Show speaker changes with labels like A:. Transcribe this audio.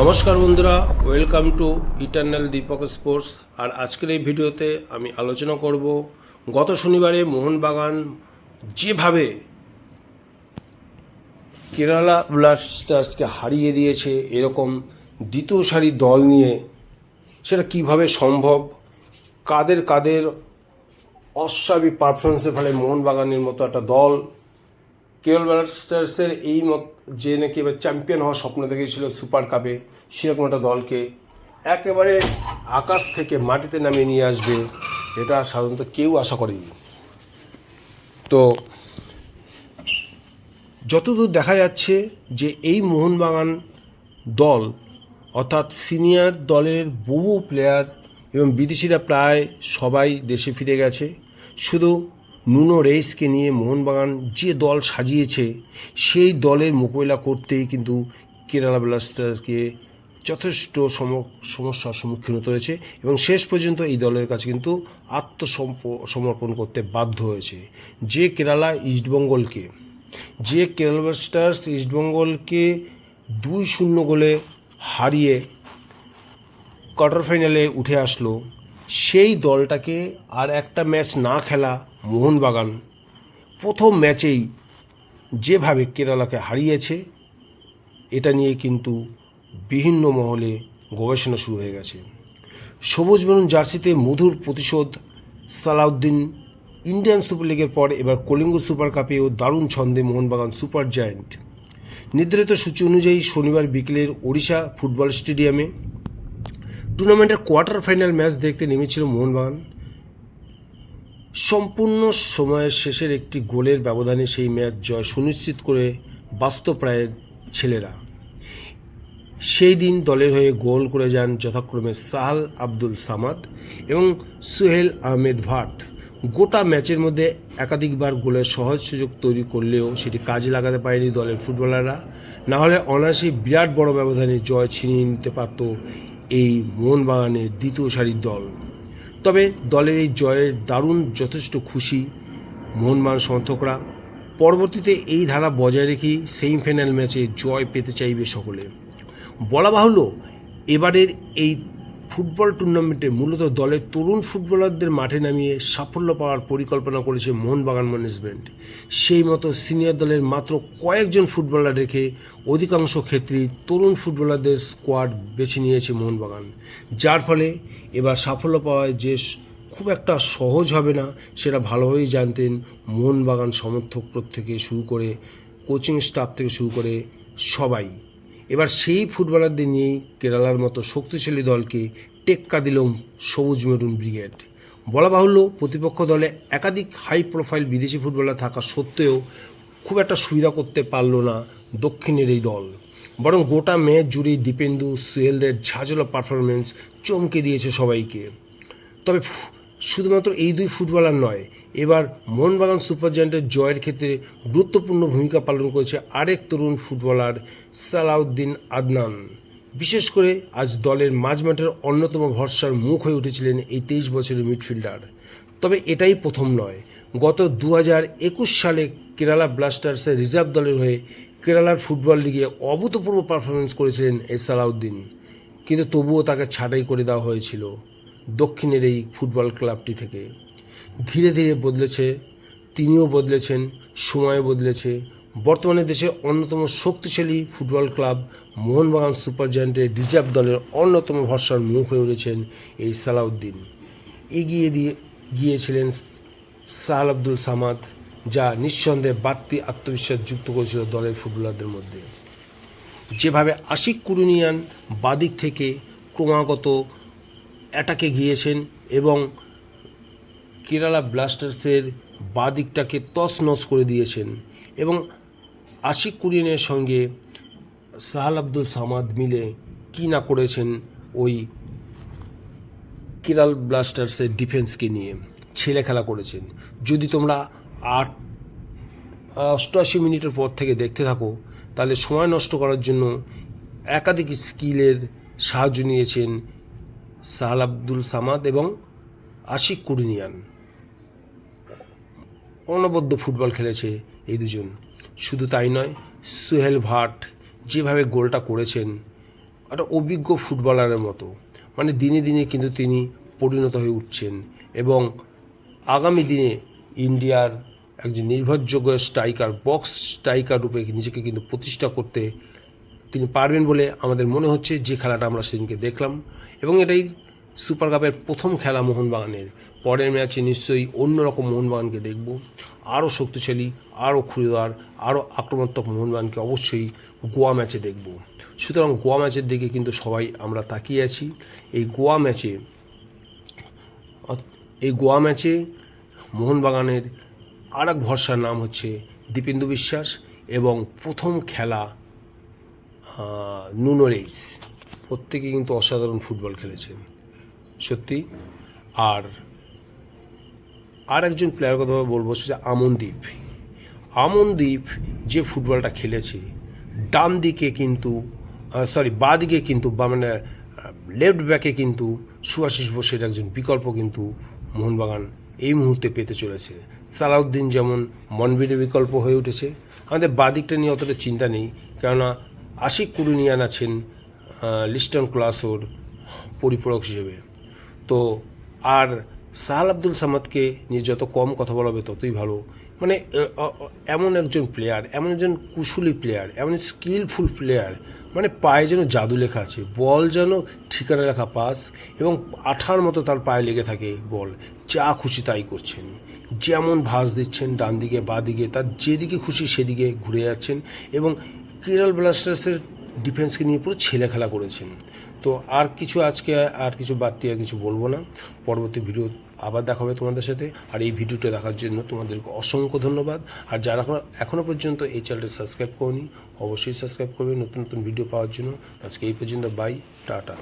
A: নমস্কার বন্ধুরা welcome to eternal Deepak sports আর আজকের এই ভিডিওতে আমি আলোচনা করব গত শনিবারে মোহনবাগান যেভাবে কেরালা ব্লাস্টার্সকে হারিয়ে দিয়েছে, এরকম দ্বিতীয় সারি দল নিয়ে সেটা কীভাবে সম্ভব, কাদের কাদের অস্বাভাবিক পারফরমেন্সের ফলে মোহনবাগানের মতো একটা দল কেরল ব্লাস্টার্সের এই মত যে নাকি এবার চ্যাম্পিয়ন হওয়ার স্বপ্ন দেখেছিল সুপার কাপে, সেরকম একটা দলকে একেবারে আকাশ থেকে মাটিতে নামিয়ে নিয়ে আসবে, এটা সাধারণত কেউ আশা করেনি। তো যতদূর দেখা যাচ্ছে যে এই মোহনবাগান দল, অর্থাৎ সিনিয়র দলের বহু প্লেয়ার এবং বিদেশিরা প্রায় সবাই দেশে ফিরে গেছে। শুধু নুনো রেইসকে নিয়ে মোহনবাগান যে দল সাজিয়েছে, সেই দলের মোকাবিলা করতেই কিন্তু কেরালা ব্লাস্টার্সকে যথেষ্ট সম, সমস্যার সম্মুখীন হতে হয়েছে এবং শেষ পর্যন্ত এই দলের কাছে কিন্তু আত্মসম্প, সমর্পণ করতে বাধ্য হয়েছে। যে কেরালা ইস্টবেঙ্গলকে যে কেরালা ব্লাস্টার্স ইস্টবেঙ্গলকে দুই শূন্য গোলে হারিয়ে কোয়ার্টার ফাইনালে উঠে আসলো, সেই দলটাকে আর একটা ম্যাচ না খেলা মোহনবাগান প্রথম ম্যাচেই যেভাবে কেরালাকে হারিয়েছে, এটা নিয়ে কিন্তু বিভিন্ন মহলে গবেষণা শুরু হয়ে গেছে। সবুজ মেরুন জার্সিতে মধুর প্রতিশোধ, সালাউদ্দিন ইন্ডিয়ান সুপার লিগের পর এবার কলিঙ্গ সুপার কাপেও দারুণ ছন্দে মোহনবাগান সুপার জায়ান্ট। নির্ধারিত সূচি অনুযায়ী শনিবার বিকেলের ওড়িশা ফুটবল স্টেডিয়ামে টুর্নামেন্টের কোয়ার্টার ফাইনাল ম্যাচ দেখতে নেমেছিল মোহনবাগান। সম্পূর্ণ সময়ের শেষের একটি গোলের ব্যবধানে সেই ম্যাচ জয় সুনিশ্চিত করে বাস্তবপ্রায়ের ছেলেরা। সেই দিন দলের হয়ে গোল করে যান যথাক্রমে সাহাল আব্দুল সামাদ এবং সুহেল আহমেদ ভাট। গোটা ম্যাচের মধ্যে একাধিকবার গোলের সহজ সুযোগ তৈরি করলেও সেটি কাজে লাগাতে পারেনি দলের ফুটবলাররা। না হলে অনায়াসেই বিরাট বড় ব্যবধানে জয় ছিনিয়ে নিতে পারত এই মোহনবাগানের দ্বিতীয় সারির দল। তবে দলের এই জয়ের দারুণ যথেষ্ট খুশি মোহনবাগান সমর্থকরা। পরবর্তীতে এই ধারা বজায় রেখেই সেমিফাইনাল ম্যাচে জয় পেতে চাইবে সকলে। বলা বাহুল্য, এবারের এই ফুটবল টুর্নামেন্টে মূলত দলের তরুণ ফুটবলারদের মাঠে নামিয়ে সাফল্য পাওয়ার পরিকল্পনা করেছে মোহনবাগান ম্যানেজমেন্ট সেই মতো সিনিয়র দলের মাত্র কয়েকজন ফুটবলার রেখে অধিকাংশ ক্ষেত্রেই তরুণ ফুটবলারদের স্কোয়াড বেছে নিয়েছে মোহনবাগান। যার ফলে এবার সাফল্য পাওয়ায় যে খুব একটা সহজ হবে না, সেটা ভালোভাবেই জানতেন মোহনবাগান সমর্থক থেকে শুরু করে কোচিং স্টাফ থেকে শুরু করে সবাই। এবার সেই ফুটবলারদের নিয়েই কেরালার মতো শক্তিশালী দলকে টেক্কা দিল সবুজ মেরুন ব্রিগেড। বলা বাহুল্য, প্রতিপক্ষ দলে একাধিক হাই প্রোফাইল বিদেশি ফুটবলার থাকা সত্ত্বেও খুব একটা সুবিধা করতে পারল না দক্ষিণের এই দল। বরং গোটা ম্যাচ জুড়েই দীপেন্দু, সুহেলদের ঝাঁঝালো পারফরমেন্স চমকে দিয়েছে সবাইকে। তবে শুধুমাত্র এই দুই ফুটবলার নয়, এবার মোহনবাগান সুপার জায়ান্টের জয়ের ক্ষেত্রে গুরুত্বপূর্ণ ভূমিকা পালন করেছে আরেক তরুণ ফুটবলার সালাউদ্দিন আদনান। বিশেষ করে আজ দলের মাঝমাঠের অন্যতম ভরসার মুখ হয়ে উঠেছিলেন এই তেইশ বছরের মিডফিল্ডার। তবে এটাই প্রথম নয়, গত দু একুশ সালে কেরালা ব্লাস্টার্সের রিজার্ভ দলের হয়ে কেরালার ফুটবল লিগে অভূতপূর্ব পারফরমেন্স করেছিলেন এই সালাউদ্দিন। কিন্তু তবুও তাকে ছাঁটাই করে দেওয়া হয়েছিল। দক্ষিণের এই ফুটবল ক্লাবটি থেকে। ধীরে ধীরে বদলেছে, তিনিও বদলেছেন, সময় বদলেছে। বর্তমানে দেশের অন্যতম শক্তিশালী ফুটবল ক্লাব মোহনবাগান সুপার জায়ান্টের রিজার্ভ দলের অন্যতম ভরসার মুখ হয়ে উঠেছেন এই সালাউদ্দিন। এগিয়ে দিয়ে গিয়েছিলেন সাল আব্দুল সামাদ, যা নিঃসন্দেহে বাড়তি আত্মবিশ্বাস যুক্ত করেছিল দলের ফুটবলারদের মধ্যে। যেভাবে আশিক কুরুনিয়ান বাদিক থেকে ক্রমাগত অ্যাটাকে গিয়েছেন এবং কেরালা ব্লাস্টার্সের বা বাদিকটাকে তছনছ করে দিয়েছেন এবং আশিক কুরিয়ানের সঙ্গে সাহাল আব্দুল সামাদ মিলে কী না করেছেন ওই কেরাল ব্লাস্টার্সের ডিফেন্সকে নিয়ে ছেলে খেলা করেছেন। যদি তোমরা আট, অষ্টআশি মিনিটের পর থেকে দেখতে থাকো, তাহলে সময় নষ্ট করার জন্য একাধিক স্কিলের সাহায্য নিয়েছেন সাহাল আব্দুল সামাদ এবং আশিক কুরিনিয়ান। অনবদ্য ফুটবল খেলেছে এই দুজন। শুধু তাই নয়, সুহেল ভাট যেভাবে গোলটা করেছেন, একটা অভিজ্ঞ ফুটবলারের মতো। মানে দিনে দিনে কিন্তু তিনি পরিণত হয়ে উঠছেন এবং আগামী দিনে ইন্ডিয়ার একজন নির্ভরযোগ্য স্ট্রাইকার, বক্স স্ট্রাইকার রূপে নিজেকে কিন্তু প্রতিষ্ঠা করতে তিনি পারবেন বলে আমাদের মনে হচ্ছে। যে খেলাটা আমরা সেদিনকে দেখলাম। এবং এটাই সুপার কাপের প্রথম খেলা মোহনবাগানের। পরের ম্যাচে নিশ্চয়ই অন্যরকম মোহনবাগানকে দেখব। আরও শক্তিশালী, আরও ক্ষুদার আরও আক্রমণাত্মক মোহনবাগানকে অবশ্যই গোয়া ম্যাচে দেখব। সুতরাং গোয়া ম্যাচের দিকে কিন্তু সবাই আমরা তাকিয়ে আছি। এই গোয়া ম্যাচে, এই গোয়া ম্যাচে মোহনবাগানের আর এক ভরসার নাম হচ্ছে দীপেন্দু বিশ্বাস এবং প্রথম খেলা আহ, নুনো রেইস। প্রত্যেকে কিন্তু অসাধারণ ফুটবল খেলেছে সত্যি। আর আর একজন প্লেয়ার কথা বলব সেটা আমনদীপ। আমনদীপ যে ফুটবলটা খেলেছে ডান দিকে কিন্তু সরি বা দিকে কিন্তু বা মানে লেফট ব্যাকে কিন্তু সুভাশিস বোসের একজন বিকল্প কিন্তু মোহনবাগান এই মুহূর্তে পেতে চলেছে। সালাউদ্দিন যেমন মনবীরের বিকল্প হয়ে উঠেছে। আমাদের বাদিকটা নিয়ে অতটা চিন্তা নেই কেননা আশিক কুরুনিয়ান আছেন লিস্টন ক্লাসোর পরিপূরক হিসেবে। তো আর সাহাল আব্দুল সামাদকে নিয়ে যত কম কথা বলা হবে ততই ভালো। মানে এমন একজন প্লেয়ার এমন একজন কুশলী প্লেয়ার এমন স্কিলফুল প্লেয়ার মানে পায়ে যেন জাদু লেখা আছে, বল যেন ঠিকানা লেখা পাস, এবং আঠার মতো তার পায়ে লেগে থাকে বল, যা খুশি তাই করছেন। যেমন ভাঁজ দিচ্ছেন ডান দিকে, বা দিকে, তার যেদিকে খুশি সেদিকে ঘুরে যাচ্ছেন, এবং কেরল ব্লাস্টার্সের ডিফেন্সকে নিয়ে পুরো ছেলে খেলা করেছেন। তো আর কিছু আজকে, আর কিছু বাড়তি আর কিছু বলব না। পরবর্তী ভিডিও আবার দেখা হবে তোমাদের সাথে। আর এই ভিডিওটা দেখার জন্য তোমাদেরকে অসংখ্য ধন্যবাদ। আর যারা এখন এখনও পর্যন্ত এই চ্যানেলটা সাবস্ক্রাইব করনি, অবশ্যই সাবস্ক্রাইব করবে। নতুন নতুন ভিডিও পাওয়ার জন্য। আজকে এই পর্যন্ত বাই টাটা।